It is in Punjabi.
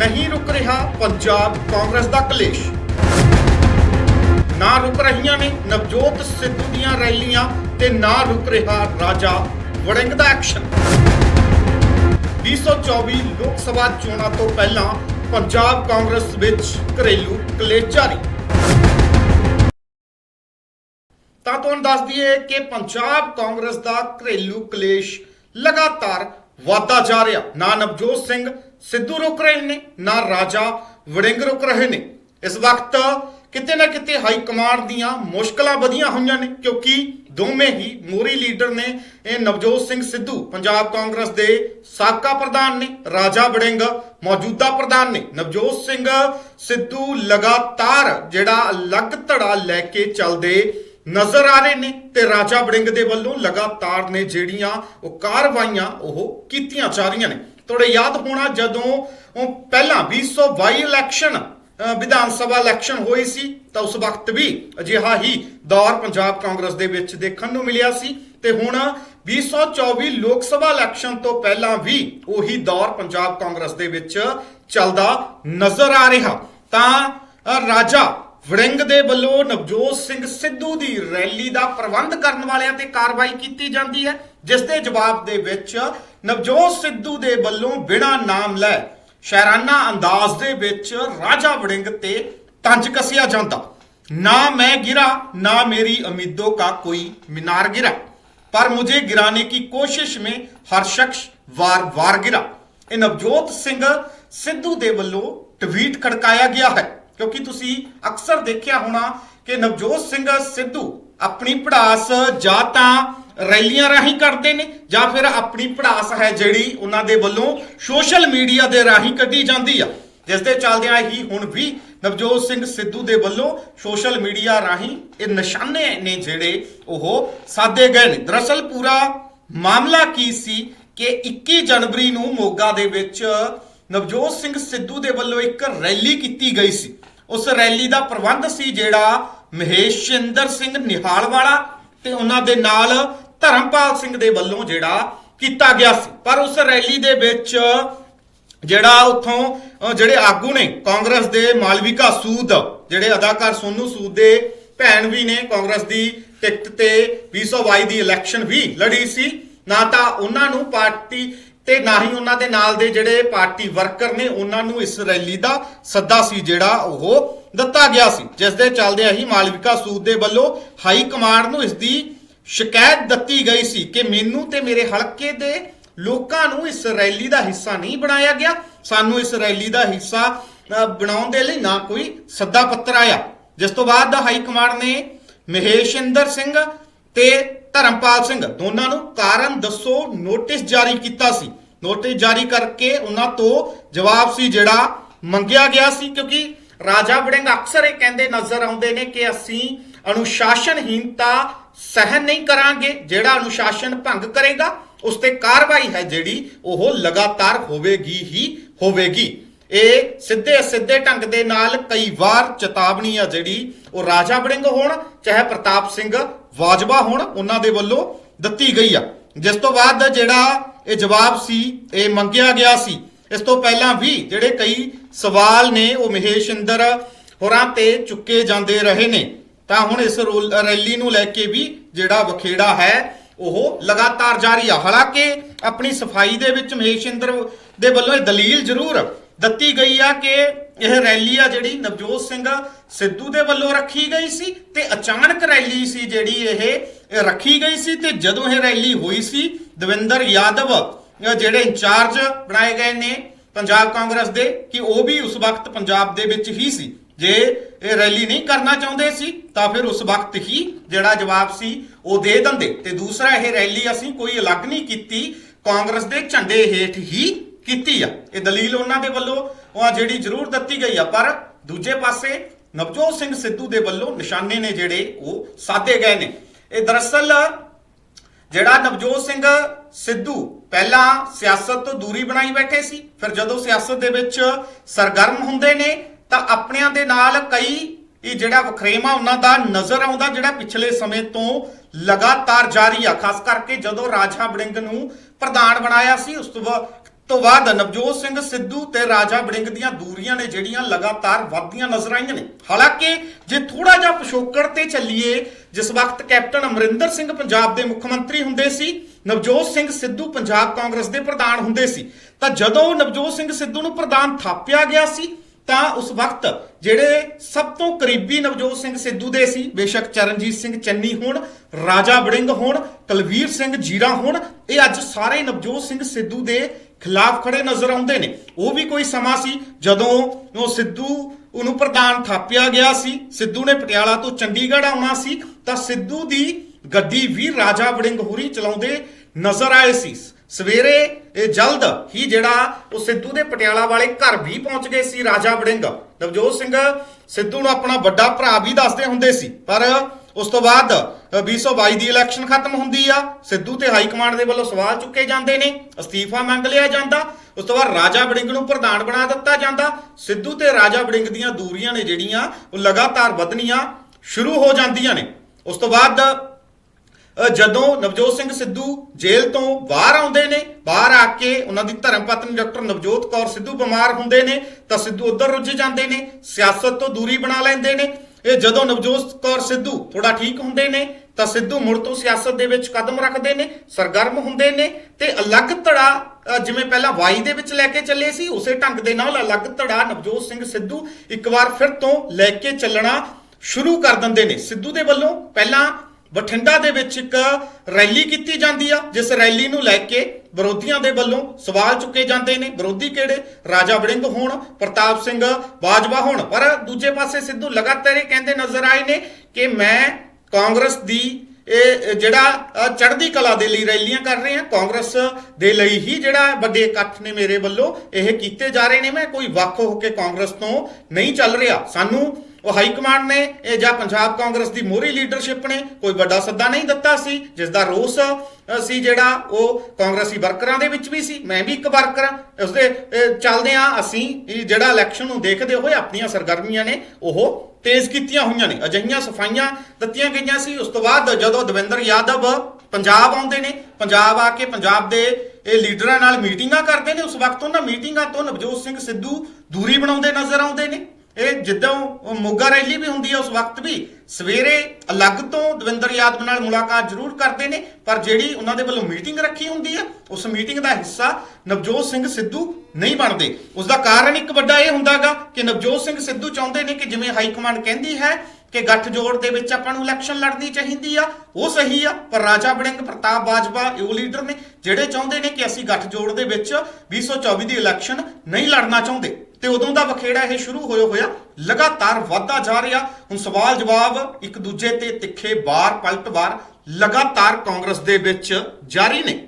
ਨਹੀਂ ਰੁਕ ਰਿਹਾ ਪੰਜਾਬ ਕਾਂਗਰਸ ਦਾ ਕਲੇਸ਼। ਨਾ ਰੁਕ ਰਹੀਆਂ ਨੇ ਨਵਜੋਤ ਸਿੱਧੂ ਦੀਆਂ ਰੈਲੀਆਂ ਤੇ ਨਾ ਰੁਕ ਰਿਹਾ ਰਾਜਾ ਵੜਿੰਗ ਦਾ ਐਕਸ਼ਨ। 2024 ਲੋਕ ਸਭਾ ਚੋਣਾਂ ਤੋਂ ਪਹਿਲਾਂ ਪੰਜਾਬ ਕਾਂਗਰਸ ਵਿੱਚ ਘਰੇਲੂ ਕਲੇਸ਼ ਜਾਰੀ। ਤਾਂ ਤੁਹਾਨੂੰ ਦੱਸ ਦਈਏ ਕਿ ਪੰਜਾਬ ਕਾਂਗਰਸ ਦਾ ਘਰੇਲੂ ਕਲੇਸ਼ ਲਗਾਤਾਰ ਵਾਧਾ ਜਾ ਰਿਹਾ। ਨਾ ਨਵਜੋਤ ਸਿੰਘ ਸਿੱਧੂ ਰੁਕ ਰਹੇ ਨੇ, ਨਾ ਰਾਜਾ ਵੜਿੰਗ ਰੁਕ ਰਹੇ ਨੇ। ਇਸ ਵਕਤ ਕਿਤੇ ਨਾ ਕਿਤੇ ਹਾਈ ਕਮਾਂਡ ਦੀਆਂ ਮੁਸ਼ਕਲਾਂ ਵਧੀਆਂ ਹੋਈਆਂ ਨੇ, ਕਿਉਂਕਿ ਦੋਵੇਂ ਹੀ ਮੋਰੀ ਲੀਡਰ ਨੇ, ਇਹ ਨਵਜੋਤ ਸਿੰਘ ਸਿੱਧੂ, ਪੰਜਾਬ ਕਾਂਗਰਸ ਦੇ ਸਾਬਕਾ ਪ੍ਰਧਾਨ ਨੇ, ਰਾਜਾ ਵੜਿੰਗ ਮੌਜੂਦਾ ਪ੍ਰਧਾਨ ਨੇ। ਨਵਜੋਤ ਸਿੰਘ ਸਿੱਧੂ ਲਗਾਤਾਰ ਜਿਹੜਾ ਅਲੱਗ ਧੜਾ ਲੈ ਕੇ ਚੱਲਦੇ ਨਜ਼ਰ ਆ ਰਹੇ ਨੇ ਤੇ ਰਾਜਾ ਵੜਿੰਗ ਦੇ ਵੱਲੋਂ ਲਗਾਤਾਰ ਨੇ ਜਿਹੜੀਆਂ ਉਹ ਕਾਰਵਾਈਆਂ ਉਹ ਕੀਤੀਆਂ ਜਾ ਰਹੀਆਂ ਨੇ। ਤੁਹਾਡੇ ਯਾਦ ਹੋਣਾ ਜਦੋਂ ਉਹ ਪਹਿਲਾਂ 2022 ਇਲੈਕਸ਼ਨ ਵਿਧਾਨ ਸਭਾ ਇਲੈਕਸ਼ਨ ਹੋਈ ਸੀ, ਤਾਂ ਉਸ ਵਕਤ ਵੀ ਅਜਿਹਾ ਹੀ ਦੌਰ ਪੰਜਾਬ ਕਾਂਗਰਸ ਦੇ ਵਿੱਚ ਦੇਖਣ ਨੂੰ ਮਿਲਿਆ ਸੀ ਤੇ ਹੁਣ 2024 ਲੋਕ ਸਭਾ ਇਲੈਕਸ਼ਨ ਤੋਂ ਪਹਿਲਾਂ ਵੀ ਉਹੀ ਦੌਰ ਪੰਜਾਬ ਕਾਂਗਰਸ ਦੇ ਵਿੱਚ ਚੱਲਦਾ ਨਜ਼ਰ ਆ ਰਿਹਾ। ਤਾਂ ਰਾਜਾ ਵੜਿੰਗ ਦੇ ਵੱਲੋਂ ਨਵਜੋਤ ਸਿੰਘ ਸਿੱਧੂ ਦੀ ਰੈਲੀ ਦਾ ਪ੍ਰਬੰਧ ਕਰਨ ਵਾਲਿਆਂ ਤੇ ਕਾਰਵਾਈ ਕੀਤੀ ਜਾਂਦੀ ਹੈ। ਜਿਸ ਦੇ ਜਵਾਬ ਦੇ ਵਿੱਚ ਨਵਜੋਤ ਸਿੱਧੂ ਦੇ ਵੱਲੋਂ ਬਿਨਾਂ ਨਾਮ ਲੈ ਸ਼ਾਇਰਾਨਾ ਅੰਦਾਜ਼ ਦੇ ਵਿੱਚ ਰਾਜਾ ਵੜਿੰਗ ਤੇ ਤੰਜ ਕਸਿਆ ਜਾਂਦਾ ਨਾ मैं गिरा ना मेरी उम्मीदों का कोई मीनार गिरा पर मुझे गिराने की कोशिश में हर शख्स वार वार गिरा ਇਹ ਨਵਜੋਤ ਸਿੰਘ ਸਿੱਧੂ ਦੇ ਵੱਲੋਂ ਟਵੀਟ ਖੜਕਾਇਆ ਗਿਆ ਹੈ ਕਿਉਂਕਿ ਤੁਸੀਂ ਅਕਸਰ ਦੇਖਿਆ ਹੋਣਾ ਕਿ ਨਵਜੋਤ ਸਿੰਘ ਸਿੱਧੂ ਆਪਣੀ ਪੜਾਸ ਜਾਂ ਤਾਂ ਰੈਲੀਆਂ ਰਾਹੀਂ ਕਰਦੇ ਨੇ ਜਾਂ ਫਿਰ ਆਪਣੀ ਪੜਾਸ ਹੈ ਜਿਹੜੀ ਉਹਨਾਂ ਦੇ ਵੱਲੋਂ ਸੋਸ਼ਲ ਮੀਡੀਆ ਦੇ ਰਾਹੀਂ ਕੱਢੀ ਜਾਂਦੀ ਆ। ਜਿਸ ਦੇ ਚੱਲਦਿਆਂ ਹੀ ਹੁਣ ਵੀ ਨਵਜੋਤ ਸਿੰਘ ਸਿੱਧੂ ਦੇ ਵੱਲੋਂ ਸੋਸ਼ਲ ਮੀਡੀਆ ਰਾਹੀਂ ਇਹ ਨਿਸ਼ਾਨੇ ਨੇ ਜਿਹੜੇ ਉਹ ਸਾਦੇ ਗਏ ਨੇ। ਦਰਅਸਲ ਪੂਰਾ ਮਾਮਲਾ ਕੀ ਸੀ ਕਿ 21 ਜਨਵਰੀ ਨੂੰ ਮੋਗਾ ਦੇ ਵਿੱਚ ਨਵਜੋਤ ਸਿੰਘ ਸਿੱਧੂ ਦੇ ਵੱਲੋਂ ਇੱਕ ਰੈਲੀ ਕੀਤੀ ਗਈ ਸੀ। ਉਸ ਰੈਲੀ ਦਾ ਪ੍ਰਬੰਧ ਸੀ ਜਿਹੜਾ ਮਹੇਸ਼ਿੰਦਰ ਸਿੰਘ ਨਿਹਾਲ ਵਾਲਾ ਤੇ ਉਹਨਾਂ ਦੇ ਨਾਲ ਧਰਮਪਾਲ ਸਿੰਘ ਦੇ ਵੱਲੋਂ ਜਿਹੜਾ ਕੀਤਾ ਗਿਆ ਸੀ। ਪਰ ਉਸ ਰੈਲੀ ਦੇ ਵਿੱਚ ਜਿਹੜਾ ਉਥੋਂ ਜਿਹੜੇ ਆਗੂ ਨੇ, ਕਾਂਗਰਸ ਦੇ ਮਾਲਵਿਕਾ ਸੂਦ, ਜਿਹੜੇ ਅਦਾਕਾਰ ਸੋਨੂ ਸੂਦ ਦੇ ਭੈਣ ਵੀ ਨੇ, ਕਾਂਗਰਸ ਦੀ ਟਿਕਟ ਤੇ 2022 ਦੀ ਇਲੈਕਸ਼ਨ ਵੀ ਲੜੀ ਸੀ। ਨਾ ਤਾਂ ਉਹਨਾਂ ਨੂੰ ਪਾਰਟੀ ਤੇ ਨਾ ਹੀ ਉਹਨਾਂ ਦੇ ਨਾਲ ਦੇ ਜਿਹੜੇ ਪਾਰਟੀ ਵਰਕਰ ਨੇ, ਉਹਨਾਂ ਨੂੰ ਇਸ ਰੈਲੀ ਦਾ ਸੱਦਾ ਸੀ ਜਿਹੜਾ ਉਹ ਦਿੱਤਾ ਗਿਆ ਸੀ। ਜਿਸ ਦੇ ਚੱਲਦਿਆਂ ਹੀ ਮਾਲਵਿਕਾ ਸੂਦ ਦੇ ਵੱਲੋਂ ਹਾਈ ਕਮਾਂਡ ਨੂੰ ਇਸ ਦੀ ਸ਼ਿਕਾਇਤ ਦਿੱਤੀ ਗਈ ਸੀ ਕਿ ਮੈਨੂੰ ਤੇ ਮੇਰੇ ਹਲਕੇ ਦੇ ਲੋਕਾਂ ਨੂੰ ਇਸ ਰੈਲੀ ਦਾ ਹਿੱਸਾ ਨਹੀਂ ਬਣਾਇਆ ਗਿਆ। ਸਾਨੂੰ ਇਸ ਰੈਲੀ ਦਾ ਹਿੱਸਾ ਬਣਾਉਣ ਦੇ ਲਈ ਨਾ ਕੋਈ ਸੱਦਾ ਪੱਤਰ ਆਇਆ। ਜਿਸ ਤੋਂ ਬਾਅਦ ਹਾਈ ਕਮਾਂਡ ਨੇ ਮਹੇਸ਼ਿੰਦਰ ਸਿੰਘ ਤੇ ਧਰਮਪਾਲ ਸਿੰਘ ਦੋਨਾਂ ਨੂੰ ਕਾਰਨ ਦੱਸੋ ਨੋਟਿਸ ਜਾਰੀ ਕੀਤਾ ਸੀ। ਨੋਟਿਸ ਜਾਰੀ ਕਰਕੇ ਉਹਨਾਂ ਤੋਂ ਜਵਾਬ ਸੀ ਜਿਹੜਾ ਮੰਗਿਆ ਗਿਆ ਸੀ ਕਿਉਂਕਿ ਰਾਜਾ ਵੜਿੰਗ ਅਕਸਰ ਇਹ ਕਹਿੰਦੇ ਨਜ਼ਰ ਆਉਂਦੇ ਨੇ ਕਿ ਅਸੀਂ ਅਨੁਸ਼ਾਸਨਹੀਨਤਾ ਸਹਿਨ ਨਹੀਂ ਕਰਾਂਗੇ, ਜਿਹੜਾ ਅਨੁਸ਼ਾਸਨ ਭੰਗ ਕਰੇਗਾ, ਉਸ ਤੇ ਕਾਰਵਾਈ ਹੈ ਜਿਹੜੀ ਉਹ ਲਗਾਤਾਰ ਹੋਵੇਗੀ ਹੀ ਹੋਵੇਗੀ। ਇਹ ਸਿੱਧੇ ਸਿੱਧੇ ਢੰਗ ਦੇ ਨਾਲ ਕਈ ਵਾਰ ਚੇਤਾਵਨੀ ਆ ਜਿਹੜੀ ਉਹ ਰਾਜਾ ਵੜਿੰਗ ਹੋਣ, ਚਾਹੇ ਪ੍ਰਤਾਪ ਸਿੰਘ ਵਾਜਵਾ ਹੋਣ, ਉਹਨਾਂ ਦੇ ਵੱਲੋਂ ਦਿੱਤੀ ਗਈ ਆ। ਜਿਸ ਤੋਂ ਬਾਅਦ ਜਿਹੜਾ ਇਹ ਜਵਾਬ ਸੀ, ਇਹ ਮੰਗਿਆ ਗਿਆ ਸੀ। ਇਸ ਤੋਂ ਪਹਿਲਾਂ ਵੀ ਜਿਹੜੇ ਕਈ ਸਵਾਲ ਨੇ, ਉਹ ਮਹੇਸ਼ਿੰਦਰ ਹੋਰਾਂ ਤੇ ਚੁੱਕੇ ਜਾਂਦੇ ਰਹੇ ਨੇ। ਤਾਂ ਹੁਣ ਇਸ ਰੋਲ- ਰੈਲੀ ਨੂੰ ਲੈ ਕੇ ਵੀ ਜਿਹੜਾ ਵਖੇੜਾ ਹੈ, ਉਹ ਲਗਾਤਾਰ ਜਾਰੀ ਆ। ਹਾਲਾਂਕਿ ਆਪਣੀ ਸਫ਼ਾਈ ਦੇ ਵਿੱਚ ਮਹੇਸ਼ ਇੰਦਰ ਦੇ ਵੱਲੋਂ ਇਹ ਦਲੀਲ ਜ਼ਰੂਰ ਦਿੱਤੀ ਗਈ ਆ ਕਿ ਇਹ ਰੈਲੀ ਆ ਜਿਹੜੀ ਨਵਜੋਤ ਸਿੰਘ ਸਿੱਧੂ ਦੇ ਵੱਲੋਂ ਰੱਖੀ ਗਈ ਸੀ ਤੇ ਅਚਾਨਕ ਰੈਲੀ ਸੀ ਜਿਹੜੀ ਇਹ ਰੱਖੀ ਗਈ ਸੀ ਤੇ ਜਦੋਂ ਇਹ ਰੈਲੀ ਹੋਈ ਸੀ, ਦਵਿੰਦਰ ਯਾਦਵ ਜਿਹੜੇ ਇੰਚਾਰਜ ਬਣਾਏ ਗਏ ਨੇ ਪੰਜਾਬ ਕਾਂਗਰਸ ਦੇ, ਕਿ ਉਹ ਵੀ ਉਸ ਵਕਤ ਪੰਜਾਬ ਦੇ ਵਿੱਚ ਹੀ ਸੀ। ਜੇ ਇਹ ਰੈਲੀ ਨਹੀਂ ਕਰਨਾ ਚਾਹੁੰਦੇ ਸੀ, ਤਾਂ ਫਿਰ ਉਸ ਵਕਤ ਹੀ ਜਿਹੜਾ ਜਵਾਬ ਸੀ, ਉਹ ਦੇ ਦਿੰਦੇ। ਤੇ ਦੂਸਰਾ ਇਹ ਰੈਲੀ ਅਸੀਂ ਕੋਈ ਅਲੱਗ ਨਹੀਂ ਕੀਤੀ, ਕਾਂਗਰਸ ਦੇ ਝੰਡੇ ਹੇਠ ਹੀ ਕੀਤੀ ਆ। ਇਹ ਦਲੀਲ ਉਹਨਾਂ ਦੇ ਵੱਲੋਂ, ਉਹ ਜਿਹੜੀ ਜ਼ਰੂਰ ਦਿੱਤੀ ਗਈ ਆ, ਪਰ ਦੂਜੇ ਪਾਸੇ ਨਵਜੋਤ ਸਿੰਘ ਸਿੱਧੂ ਦੇ ਵੱਲੋਂ ਨਿਸ਼ਾਨੇ ਨੇ ਜਿਹੜੇ, ਉਹ ਸਾਧੇ ਗਏ ਨੇ। ਇਹ ਦਰਅਸਲ ਜਿਹੜਾ ਨਵਜੋਤ ਸਿੰਘ ਸਿੱਧੂ ਪਹਿਲਾਂ ਸਿਆਸਤ ਤੋਂ ਦੂਰੀ ਬਣਾਈ ਬੈਠੇ ਸੀ, ਫਿਰ ਜਦੋਂ ਸਿਆਸਤ ਦੇ ਵਿੱਚ ਸਰਗਰਮ ਹੁੰਦੇ ਨੇ ਤਾਂ ਆਪਣਿਆਂ ਦੇ ਨਾਲ ਕਈ ਇਹ ਜਿਹੜਾ ਵਖਰੇਵਾ ਉਹਨਾਂ ਦਾ ਨਜ਼ਰ ਆਉਂਦਾ ਜਿਹੜਾ ਪਿਛਲੇ ਸਮੇਂ ਤੋਂ ਲਗਾਤਾਰ ਜਾਰੀ ਆ, ਖਾਸ ਕਰਕੇ ਜਦੋਂ ਰਾਜਾ ਬੜਿੰਗ ਨੂੰ ਪ੍ਰਧਾਨ ਬਣਾਇਆ ਸੀ, ਉਸ ਤੋਂ ਬਾਅਦ ਨਵਜੋਤ ਸਿੰਘ ਸਿੱਧੂ ਤੇ ਰਾਜਾ ਬੜਿੰਗ ਦੀਆਂ ਦੂਰੀਆਂ ਨੇ ਜਿਹੜੀਆਂ ਲਗਾਤਾਰ ਵੱਧਦੀਆਂ ਨਜ਼ਰ ਆਈਆਂ ਨੇ। ਹਾਲਾਂਕਿ ਜੇ ਥੋੜਾ ਜਿਹਾ ਪਿਛੋਕੜ ਤੇ ਚੱਲੀਏ, ਜਿਸ ਵਕਤ ਕੈਪਟਨ ਅਮਰਿੰਦਰ ਸਿੰਘ ਪੰਜਾਬ ਦੇ ਮੁੱਖ ਮੰਤਰੀ ਹੁੰਦੇ ਸੀ, ਨਵਜੋਤ ਸਿੰਘ ਸਿੱਧੂ ਪੰਜਾਬ ਕਾਂਗਰਸ ਦੇ ਪ੍ਰਧਾਨ ਹੁੰਦੇ ਸੀ, ਤਾਂ ਜਦੋਂ ਨਵਜੋਤ ਸਿੰਘ ਸਿੱਧੂ ਨੂੰ ਪ੍ਰਧਾਨ ਥਾਪਿਆ ਗਿਆ ਸੀ ਤਾਂ ਉਸ ਵਕਤ ਜਿਹੜੇ ਸਭ ਤੋਂ ਕਰੀਬੀ ਨਵਜੋਤ ਸਿੰਘ ਸਿੱਧੂ ਦੇ ਸੀ, ਬੇਸ਼ੱਕ ਚਰਨਜੀਤ ਸਿੰਘ ਚੰਨੀ ਹੋਣ, ਰਾਜਾ ਵੜਿੰਗ ਹੋਣ, ਕੁਲਵੀਰ ਸਿੰਘ ਜੀਰਾ ਹੋਣ, ਇਹ ਅੱਜ ਸਾਰੇ ਨਵਜੋਤ ਸਿੰਘ ਸਿੱਧੂ ਦੇ ਖਿਲਾਫ ਖੜੇ ਨਜ਼ਰ ਆਉਂਦੇ ਨੇ। ਉਹ ਵੀ ਕੋਈ ਸਮਾਂ ਸੀ ਜਦੋਂ ਉਹ ਸਿੱਧੂ ਉਹਨੂੰ ਪ੍ਰਧਾਨ ਥਾਪਿਆ ਗਿਆ ਸੀ। ਸਿੱਧੂ ਨੇ ਪਟਿਆਲਾ ਤੋਂ ਚੰਡੀਗੜ੍ਹ ਆਉਣਾ ਸੀ ਤਾਂ ਸਿੱਧੂ ਦੀ ਗੱਡੀ ਵੀ ਰਾਜਾ ਵੜਿੰਗ ਹੋਰੀ ਚਲਾਉਂਦੇ ਨਜ਼ਰ ਆਏ ਸੀ। ਸਵੇਰੇ ਇਹ ਜਲਦ ਹੀ ਜਿਹੜਾ ਉਹ ਸਿੱਧੂ ਦੇ ਪਟਿਆਲਾ ਵਾਲੇ ਘਰ ਵੀ ਪਹੁੰਚ ਗਏ ਸੀ ਰਾਜਾ ਵੜਿੰਗ। ਨਵਜੋਤ ਸਿੰਘ ਸਿੱਧੂ ਨੂੰ ਆਪਣਾ ਵੱਡਾ ਭਰਾ ਵੀ ਦੱਸਦੇ ਹੁੰਦੇ ਸੀ ਪਰ ਉਸ ਤੋਂ ਬਾਅਦ ਅ, 2022 ਦੀ ਇਲੈਕਸ਼ਨ ਖਤਮ ਹੁੰਦੀ ਆ। ਸਿੱਧੂ ਤੇ ਹਾਈ ਕਮਾਂਡ ਦੇ ਵੱਲੋਂ ਸਵਾਲ ਚੁੱਕੇ ਜਾਂਦੇ ਨੇ ਅਸਤੀਫਾ ਮੰਗ ਲਿਆ ਜਾਂਦਾ ਉਸ ਤੋਂ ਬਾਅਦ ਰਾਜਾ ਵੜਿੰਗ ਨੂੰ ਪ੍ਰਧਾਨ ਬਣਾ ਦਿੱਤਾ ਜਾਂਦਾ। ਸਿੱਧੂ ਤੇ ਰਾਜਾ ਵੜਿੰਗ ਦੀਆਂ ਦੂਰੀਆਂ ਨੇ ਜਿਹੜੀਆਂ ਉਹ ਲਗਾਤਾਰ ਵਧਣੀਆਂ ਸ਼ੁਰੂ ਹੋ ਜਾਂਦੀਆਂ ਨੇ। ਉਸ ਤੋਂ ਬਾਅਦ ਜਦੋਂ ਨਵਜੋਤ ਸਿੰਘ ਸਿੱਧੂ ਜੇਲ੍ਹ ਤੋਂ ਬਾਹਰ ਆਉਂਦੇ ਨੇ, ਬਾਹਰ ਆ ਕੇ ਉਹਨਾਂ ਦੀ ਧਰਮ ਪਤਨੀ ਡਾਕਟਰ ਨਵਜੋਤ ਕੌਰ ਸਿੱਧੂ ਬਿਮਾਰ ਹੁੰਦੇ ਨੇ, ਤਾਂ ਸਿੱਧੂ ਉੱਧਰ ਰੁੱਝ ਜਾਂਦੇ ਨੇ, ਸਿਆਸਤ ਤੋਂ ਦੂਰੀ ਬਣਾ ਲੈਂਦੇ ਨੇ। ਇਹ ਜਦੋਂ ਨਵਜੋਤ ਕੌਰ ਸਿੱਧੂ ਥੋੜਾ ਠੀਕ ਹੁੰਦੇ ਨੇ, ਤਾਂ ਸਿੱਧੂ ਮੁੜ ਤੋਂ ਸਿਆਸਤ ਦੇ ਵਿੱਚ ਕਦਮ ਰੱਖਦੇ ਨੇ, ਸਰਗਰਮ ਹੁੰਦੇ ਨੇ ਤੇ ਅਲੱਗ ਧੜਾ ਜਿਵੇਂ ਪਹਿਲਾਂ ਵਾਈ ਦੇ ਵਿੱਚ ਲੈ ਕੇ ਚੱਲੇ ਸੀ, ਉਸੇ ਢੰਗ ਦੇ ਨਾਲ ਅਲੱਗ ਧੜਾ ਨਵਜੋਤ ਸਿੰਘ ਸਿੱਧੂ ਇੱਕ ਵਾਰ ਫਿਰ ਤੋਂ ਲੈ ਕੇ ਚੱਲਣਾ ਸ਼ੁਰੂ ਕਰ ਦਿੰਦੇ ਨੇ। ਸਿੱਧੂ ਦੇ ਵੱਲੋਂ ਪਹਿਲਾਂ ਬਠਿੰਡਾ ਦੇ ਵਿੱਚ ਇੱਕ ਰੈਲੀ ਕੀਤੀ ਜਾਂਦੀ ਆ, ਜਿਸ ਰੈਲੀ ਨੂੰ ਲੈ ਕੇ ਵਿਰੋਧੀਆਂ ਦੇ ਵੱਲੋਂ ਸਵਾਲ ਚੁੱਕੇ ਜਾਂਦੇ ਨੇ। ਵਿਰੋਧੀ ਕਿਹੜੇ? ਰਾਜਾ ਵੜਿੰਗ ਹੋਣ, ਪ੍ਰਤਾਪ ਸਿੰਘ ਬਾਜਵਾ ਹੋਣ। ਪਰ ਦੂਜੇ ਪਾਸੇ ਸਿੱਧੂ ਲਗਾਤਾਰ ਇਹ ਕਹਿੰਦੇ ਨਜ਼ਰ ਆਏ ਨੇ ਕਿ ਮੈਂ ਕਾਂਗਰਸ ਦੀ, ਇਹ ਜਿਹੜਾ ਚੜ੍ਹਦੀ ਕਲਾ ਦੇ ਲਈ ਰੈਲੀਆਂ ਕਰ ਰਹੇ ਆ ਕਾਂਗਰਸ ਦੇ ਲਈ ਹੀ ਜਿਹੜਾ ਵੱਡੇ ਇਕੱਠ ਨੇ ਮੇਰੇ ਵੱਲੋਂ ਇਹ ਕੀਤੇ ਜਾ ਰਹੇ ਨੇ। ਮੈਂ ਕੋਈ ਵੱਖ ਹੋ ਕੇ ਕਾਂਗਰਸ ਤੋਂ ਨਹੀਂ ਚੱਲ ਰਿਹਾ। ਸਾਨੂੰ ਉਹ ਹਾਈ ਕਮਾਂਡ ਨੇ, ਇਹ ਜਾਂ ਪੰਜਾਬ ਕਾਂਗਰਸ ਦੀ ਮੋਹਰੀ ਲੀਡਰਸ਼ਿਪ ਨੇ, ਕੋਈ ਵੱਡਾ ਸੱਦਾ ਨਹੀਂ ਦਿੱਤਾ ਸੀ ਜਿਸ ਦਾ ਰੋਸ ਸੀ ਜਿਹੜਾ ਉਹ ਕਾਂਗਰਸੀ ਵਰਕਰਾਂ ਦੇ ਵਿੱਚ ਵੀ ਸੀ, ਮੈਂ ਵੀ ਇੱਕ ਵਰਕਰ ਹਾਂ। ਉਸ ਦੇ ਚੱਲਦੇ ਆ ਅਸੀਂ ਜਿਹੜਾ ਇਲੈਕਸ਼ਨ ਨੂੰ ਦੇਖਦੇ ਹੋਏ ਆਪਣੀਆਂ ਸਰਗਰਮੀਆਂ ਨੇ, ਉਹ ਤੇਜ਼ ਕੀਤੀਆਂ ਹੋਈਆਂ ਨੇ, ਅਜਿਹੀਆਂ ਸਫਾਈਆਂ ਦਿੱਤੀਆਂ ਗਈਆਂ ਸੀ। ਉਸ ਤੋਂ ਬਾਅਦ ਜਦੋਂ ਦਵਿੰਦਰ ਯਾਦਵ ਪੰਜਾਬ ਆਉਂਦੇ ਨੇ, ਪੰਜਾਬ ਆ ਕੇ ਪੰਜਾਬ ਦੇ ਇਹ ਲੀਡਰਾਂ ਨਾਲ ਮੀਟਿੰਗਾਂ ਕਰਦੇ ਨੇ, ਉਸ ਵਕਤ ਉਹਨਾਂ ਮੀਟਿੰਗਾਂ ਤੋਂ ਨਵਜੋਤ ਸਿੰਘ ਸਿੱਧੂ ਦੂਰੀ ਬਣਾਉਂਦੇ ਨਜ਼ਰ ਆਉਂਦੇ ਨੇ। ਇਹ ਜਿੱਦਾਂ ਉਹ ਮੋਗਾ ਰੈਲੀ ਵੀ ਹੁੰਦੀ ਹੈ ਉਸ ਵਕਤ ਵੀ, ਸਵੇਰੇ ਅਲੱਗ ਤੋਂ ਦਵਿੰਦਰ ਯਾਦਵ ਨਾਲ ਮੁਲਾਕਾਤ ਜ਼ਰੂਰ ਕਰਦੇ ਨੇ, ਪਰ ਜਿਹੜੀ ਉਹਨਾਂ ਦੇ ਵੱਲੋਂ ਮੀਟਿੰਗ ਰੱਖੀ ਹੁੰਦੀ ਹੈ ਉਸ ਮੀਟਿੰਗ ਦਾ ਹਿੱਸਾ ਨਵਜੋਤ ਸਿੰਘ ਸਿੱਧੂ ਨਹੀਂ ਬਣਦੇ। ਉਸ ਦਾ ਕਾਰਨ ਇੱਕ ਵੱਡਾ ਇਹ ਹੁੰਦਾਗਾ ਕਿ ਨਵਜੋਤ ਸਿੰਘ ਸਿੱਧੂ ਚਾਹੁੰਦੇ ਨੇ ਕਿ ਜਿਵੇਂ ਹਾਈ ਕਮਾਂਡ ਕਹਿੰਦੀ ਹੈ ਕਿ ਗੱਠਜੋੜ ਦੇ ਵਿੱਚ ਆਪਾਂ ਨੂੰ ਇਲੈਕਸ਼ਨ ਲੜਨੀ ਚਾਹੀਦੀ ਆ, ਉਹ ਸਹੀ ਆ, ਪਰ ਰਾਜਾ ਬੜਿੰਗ ਪ੍ਰਤਾਪ ਬਾਜਵਾ ਇਹ ਉਹ ਲੀਡਰ ਨੇ ਜਿਹੜੇ ਚਾਹੁੰਦੇ ਨੇ ਕਿ ਅਸੀਂ ਗੱਠਜੋੜ ਦੇ ਵਿੱਚ 2024 ਦੀ ਇਲੈਕਸ਼ਨ ਨਹੀਂ ਲੜਨਾ ਚਾਹੁੰਦੇ। ਤੇ ਉਦੋਂ ਦਾ ਵਖੇੜਾ ਇਹ ਸ਼ੁਰੂ ਹੋਇਆ ਹੋਇਆ, ਲਗਾਤਾਰ ਵਧਦਾ ਜਾ ਰਿਹਾ। ਹੁਣ ਸਵਾਲ ਜਵਾਬ ਇੱਕ ਦੂਜੇ ਤੇ ਤਿੱਖੇ ਵਾਰ, ਪਲਟ ਬਾਰ ਲਗਾਤਾਰ ਕਾਂਗਰਸ ਦੇ ਵਿੱਚ ਜਾਰੀ ਨੇ।